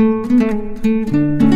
う。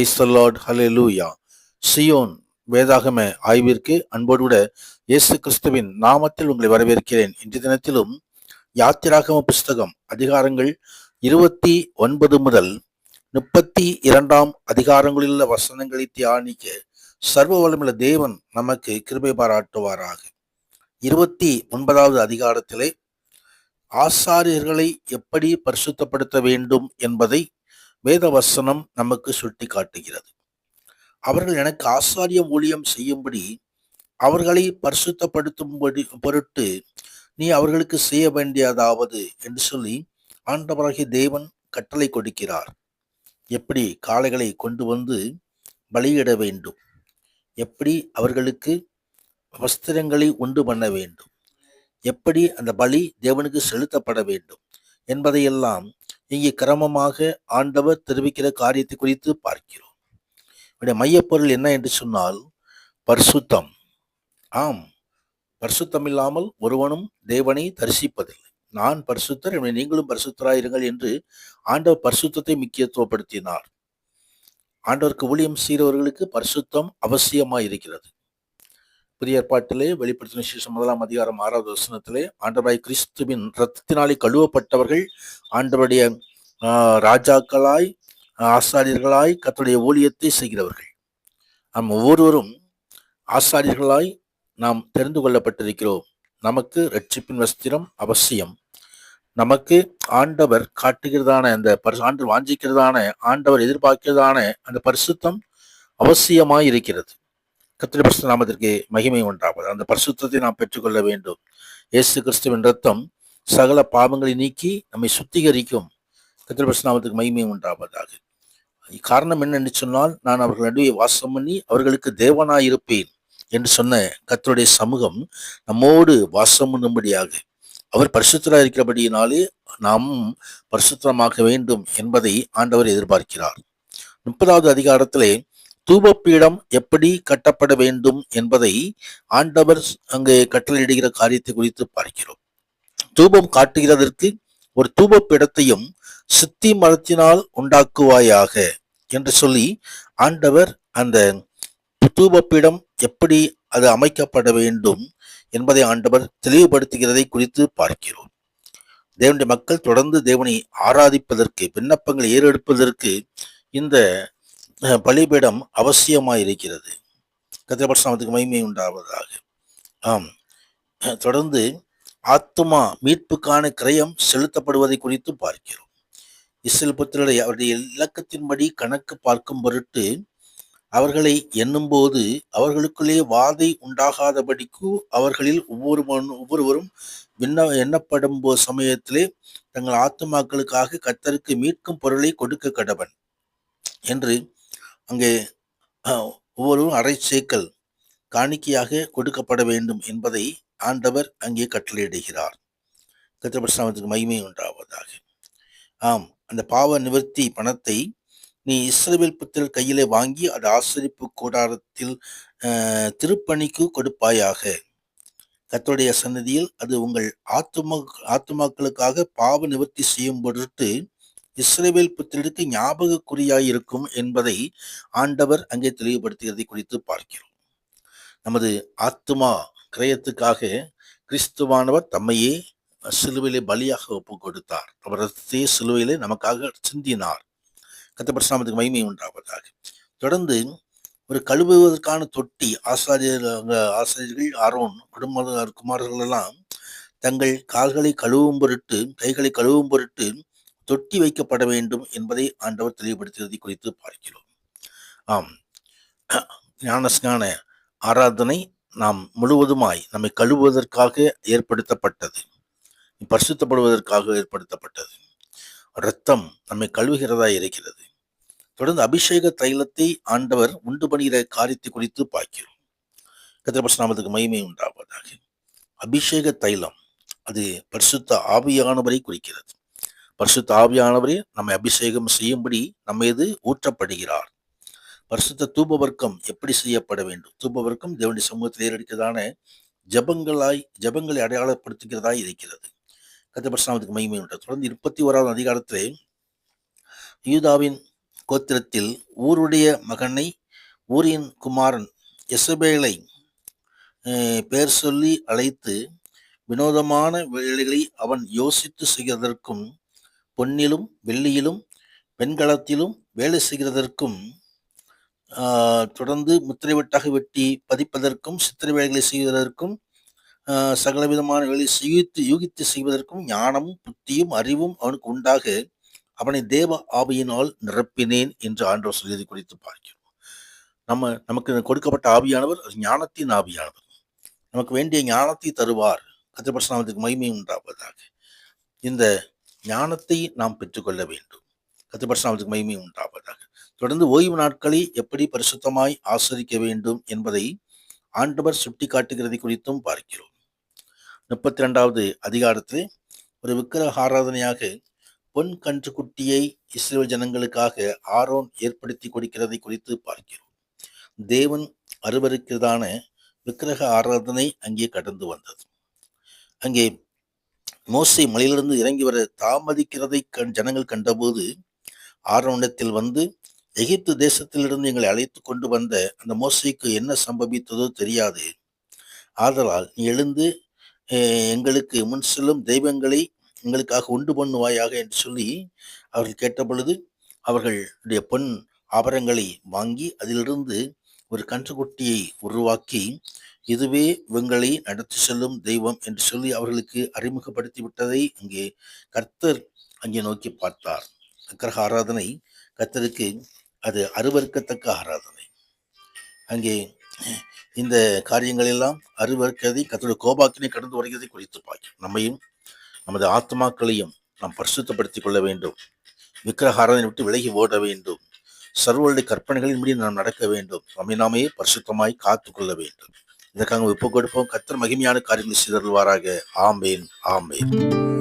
price Lord Zion வேதாகம ஆய்விற்கு அன்போடு விட இயேசு கிறிஸ்துவின் நாமத்தில் உங்களை வரவேற்கிறேன். இன்றைய தினத்திலும் யாத்திராகம புஸ்தகம் அதிகாரங்கள் இருபத்தி ஒன்பது முதல் முப்பத்தி இரண்டாம் அதிகாரங்களில் உள்ள வசனங்களை தியானிக்க சர்வ வளமுள்ள தேவன் நமக்கு கிருபை பாராட்டுவாராக. இருபத்தி ஒன்பதாவது அதிகாரத்திலே ஆசாரியர்களை எப்படி பரிசுத்தப்படுத்த வேண்டும் என்பதை வேத வசனம் நமக்கு சுட்டி காட்டுகிறது அவர்கள் எனக்கு ஆசாரிய ஊழியம் செய்யும்படி அவர்களை பரிசுத்தப்படுத்தும்படி பொருட்டு நீ அவர்களுக்கு செய்ய வேண்டியதாவது என்று சொல்லி ஆண்டவராகிய தேவன் கட்டளை கொடுக்கிறார். எப்படி காளைகளை கொண்டு வந்து பலியிட வேண்டும்? எப்படி அவர்களுக்கு வஸ்திரங்களை உண்டு பண்ண வேண்டும்? எப்படி அந்த பலி தேவனுக்கு செலுத்தப்பட வேண்டும்? என்பதையெல்லாம் இங்கே கிரமமாக ஆண்டவர் தெரிவிக்கிற காரியத்தை குறித்து பார்க்கிறோம். இவருடைய மையப்பொருள் என்ன என்று சொன்னால் பரிசுத்தம். ஆம் பரிசுத்தம் இல்லாமல் ஒருவனும் தேவனை தரிசிப்பதில்லை. நான் பரிசுத்தர் என்னை நீங்களும் பரிசுத்தராயிருங்கள் என்று ஆண்டவர் பரிசுத்தத்தை முக்கியத்துவப்படுத்தினார். ஆண்டவருக்கு ஊழியம் செய்கிறவர்களுக்கு பரிசுத்தம் அவசியமாய் இருக்கிறது புதிய ஏற்பாட்டிலே வெளிப்படுத்தின விசேஷம் முதலாம் அதிகாரம் ஆறாவது வசனத்திலே ஆண்டவராய் கிறிஸ்துவின் ரத்தத்தினாலே கழுவப்பட்டவர்கள் ஆண்டவருடைய ராஜாக்களாய் ஆசாரியர்களாய் கத்தருடைய ஊழியத்தை செய்கிறவர்கள். நாம் ஒவ்வொருவரும் ஆசாரியர்களாய் நாம் தெரிந்து கொள்ளப்பட்டிருக்கிறோம். நமக்கு ரட்சிப்பின் வஸ்திரம் அவசியம். நமக்கு ஆண்டவர் காட்டுகிறதான அந்த பரிசு ஆண்டு வாஞ்சிக்கிறதான ஆண்டவர் எதிர்பார்க்கிறதான அந்த பரிசுத்தம் அவசியமாய் இருக்கிறது கத்திரி பரிசு நாமத்திற்கு மகிமை உண்டாவது அந்த பரிசுத்தத்தை நாம் பெற்றுக்கொள்ள வேண்டும். இயேசு கிறிஸ்துவின் ரத்தம் சகல பாவங்களை நீக்கி நம்மை சுத்திகரிக்கும் கத்திரி பரிசு நாமத்துக்கு மகிமை உண்டாவதாக. காரணம் என்னென்னு சொன்னால் நான் அவர்கள் நடுவே வாசம் பண்ணி அவர்களுக்கு தேவனாய் இருப்பேன் என்று சொன்ன கத்தருடைய சமூகம் நம்மோடு வாசம் பண்ணும்படியாக. அவர் பரிசுத்தராக இருக்கிறபடியினாலே நாமும் பரிசுத்தமாக வேண்டும் என்பதை ஆண்டவர் எதிர்பார்க்கிறார். முப்பதாவது அதிகாரத்திலே தூபப்பீடம் எப்படி கட்டப்பட வேண்டும் என்பதை ஆண்டவர் அங்கே கட்டளையிடுகிற காரியத்தை குறித்து பார்க்கிறோம். தூபம் காட்டுகிறதற்கு ஒரு தூபப்பீடத்தையும் சித்தி மரத்தினால் உண்டாக்குவாயாக என்று சொல்லி ஆண்டவர் அந்த தூபப்பீடம் எப்படி அது அமைக்கப்பட வேண்டும் என்பதை ஆண்டவர் தெளிவுபடுத்துகிறதை குறித்து பார்க்கிறோம். தேவனுடைய மக்கள் தொடர்ந்து தேவனை ஆராதிப்பதற்கு விண்ணப்பங்களை ஏறெடுப்பதற்கு இந்த பலிபீடம் அவசியமாக இருக்கிறது கத்திரபட்சத்துக்கு மகிமை உண்டாவதாக. ஆம். தொடர்ந்து ஆத்துமா மீட்புக்கான கிரயம் செலுத்தப்படுவதை குறித்து பார்க்கிறோம். இஸ்ரேல் புத்திரரை அவருடைய இலக்கத்தின்படி கணக்கு பார்க்கும் பொருட்டு அவர்களை எண்ணும்போது அவர்களுக்குள்ளே வாதை உண்டாகாதபடிக்கு அவர்களில் ஒவ்வொரு ஒவ்வொருவரும் விண்ண எண்ணப்படும் சமயத்திலே தங்கள் ஆத்துமாக்களுக்காக கத்தருக்கு மீட்கும் பொருளை கொடுக்க கடவன் என்று அங்கே ஒவ்வொருவரும் அரை சேக்கல் காணிக்கையாக கொடுக்கப்பட வேண்டும் என்பதை ஆண்டவர் அங்கே கட்டளையிடுகிறார். கத்திரபட்சாமத்துக்கு மகிமை உண்டாவதாக. ஆம் அந்த பாவ நிவர்த்தி பணத்தை நீ இஸ்ரவேல் புத்திரர் கையிலே வாங்கி அது ஆசரிப்பு கூடாரத்தில் திருப்பணிக்கு கொடுப்பாயாக. கத்தோடைய சன்னதியில் அது உங்கள் ஆத்துமா ஆத்துமாக்களுக்காக பாவ நிவர்த்தி செய்யும் பொருட்டு இஸ்ரேவேல் புத்திரருக்கு ஞாபக என்பதை ஆண்டவர் அங்கே தெளிவுபடுத்துகிறதை குறித்து பார்க்கிறோம். நமது ஆத்மா கிரயத்துக்காக கிறிஸ்துவானவர் தம்மையே சிலுவையிலே பலியாக ஒப்பு கொடுத்தார் அவர் ரத்தத்தையே சிலுவையிலே நமக்காக சிந்தினார். கத்த பரிசுநாமத்துக்கு மகிமை உண்டாவதாக. தொடர்ந்து ஒரு கழுவுவதற்கான தொட்டி ஆசாரியர் ஆசிரியர்கள் ஆரோன் குடும்ப குமாரர்கள் எல்லாம் தங்கள் கால்களை கழுவும் பொருட்டு கைகளை கழுவும் பொருட்டு தொட்டி வைக்கப்பட வேண்டும் என்பதை ஆண்டவர் தெளிவுபடுத்துவதை குறித்து பார்க்கிறோம். ஆம். ஞானஸ்ஞான ஆராதனை நாம் முழுவதுமாய் நம்மை கழுவுவதற்காக ஏற்படுத்தப்பட்டது. பரிசுத்தப்படுவதற்காக ஏற்படுத்தப்பட்டது. இரத்தம் நம்மை கழுவுகிறதா இருக்கிறது. தொடர்ந்து அபிஷேக தைலத்தை ஆண்டவர் உண்டு பண்ணுகிற காரியத்தை குறித்து பார்க்கிறோம். கத்திரபஸ்நாமத்துக்கு மகிமை உண்டாவதாக. அபிஷேக தைலம் அது பரிசுத்த ஆவியானவரை குறிக்கிறது. பரிசுத்த ஆவியானவரே நம்மை அபிஷேகம் செய்யும்படி நம்ம இது ஊற்றப்படுகிறார். பரிசுத்த தூபவர்க்கம் எப்படி செய்யப்பட வேண்டும்? தூபவர்க்கம் தேவனுடைய சமூகத்தில் ஏறடிக்கிறதான ஜபங்களாய் ஜபங்களை அடையாளப்படுத்துகிறதாய் இருக்கிறது. கத்தபர்சாமத்துக்கு மகிமை உண்டு. தொடர்ந்து இருபத்தி ஓராவது அதிகாரத்திலே யூதாவின் கோத்திரத்தில் ஊருடைய மகனை ஊரின் குமாரன் எசபேலை பெயர் சொல்லி அழைத்து வினோதமான வேலைகளை அவன் யோசித்து செய்வதற்கும் பொன்னிலும் வெள்ளியிலும் வெண்கலத்திலும் வேலை செய்கிறதற்கும் தொடர்ந்து முத்திரை வெட்டாக வெட்டி பதிப்பதற்கும் சித்திரை வேலைகளை செய்வதற்கும் சகலவிதமான வேலை யூகித்து யூகித்து செய்வதற்கும் ஞானமும் புத்தியும் அறிவும் அவனுக்கு உண்டாக அவனை தேவ ஆவியினால் நிரப்பினேன் என்று ஆண்டவர் சொல்லியதை குறித்து பார்க்கிறோம். நம்ம நமக்கு கொடுக்கப்பட்ட ஆவியானவர் ஞானத்தின் ஆவியானவர். நமக்கு வேண்டிய ஞானத்தை தருவார். கத்திரபர்சனாமத்துக்கு மகிமை உண்டாவதாக. இந்த ஞானத்தை நாம் பெற்றுக்கொள்ள வேண்டும். கத்திரபர்சனாமத்துக்கு மகிமை உண்டாவதாக. தொடர்ந்து ஓய்வு நாட்களை எப்படி பரிசுத்தமாய் ஆசரிக்க வேண்டும் என்பதை ஆண்டவர் சுட்டி காட்டுகிறது குறித்தும் பார்க்கிறோம். முப்பத்தி ரெண்டாவது அதிகாரத்தில் ஒரு விக்கிரக ஆராதனையாக பொன் கன்றுக்குட்டியை இஸ்ரேல் ஜனங்களுக்காக ஆரோன் ஏற்படுத்தி கொடுக்கிறதை குறித்து பார்க்கிறோம். தேவன் அருவருக்கிறதான விக்கிரக ஆராதனை அங்கே கடந்து வந்தது. அங்கே மோசை மலையிலிருந்து இறங்கி வர தாமதிக்கிறதை கண் ஜனங்கள் கண்டபோது ஆரவணத்தில் வந்து எகிப்து தேசத்திலிருந்து எங்களை அழைத்து கொண்டு வந்த அந்த மோசைக்கு என்ன சம்பவித்ததோ தெரியாது. ஆதலால் நீ எழுந்து எங்களுக்கு முன் செல்லும் தெய்வங்களை எங்களுக்காக உண்டு பண்ணுவாயாக என்று சொல்லி அவர்கள் கேட்டபொழுது அவர்களுடைய பொன் ஆபரங்களை வாங்கி அதிலிருந்து ஒரு கன்றுக்குட்டியை உருவாக்கி இதுவே இவங்களை நடத்தி செல்லும் தெய்வம் என்று சொல்லி அவர்களுக்கு அறிமுகப்படுத்தி விட்டதை அங்கே கர்த்தர் அங்கே நோக்கி பார்த்தார். அக்கிரக ஆராதனை கர்த்தருக்கு அது அருவறுக்கத்தக்க ஆராதனை. அங்கே இந்த காரியங்கள் எல்லாம் அருவறுக்கிறதை கத்தோட கோபாக்கினை கடந்து வருகிறதை குறித்து பார்க்கும் நம்மையும் நமது ஆத்மாக்களையும் நாம் பரிசுத்தப்படுத்திக் கொள்ள வேண்டும். விக்கிரக ஆராதனை விட்டு விலகி ஓட வேண்டும். சர்வருடைய கற்பனைகளின்படி நாம் நடக்க வேண்டும். நம்மை நாமே பரிசுத்தமாய் காத்து கொள்ள வேண்டும். இதற்காக ஒப்புக் கொடுப்போம். கத்தர் மகிமையான காரியங்களை செய்தருள்வாராக. ஆம்பேன் ஆம்பேன்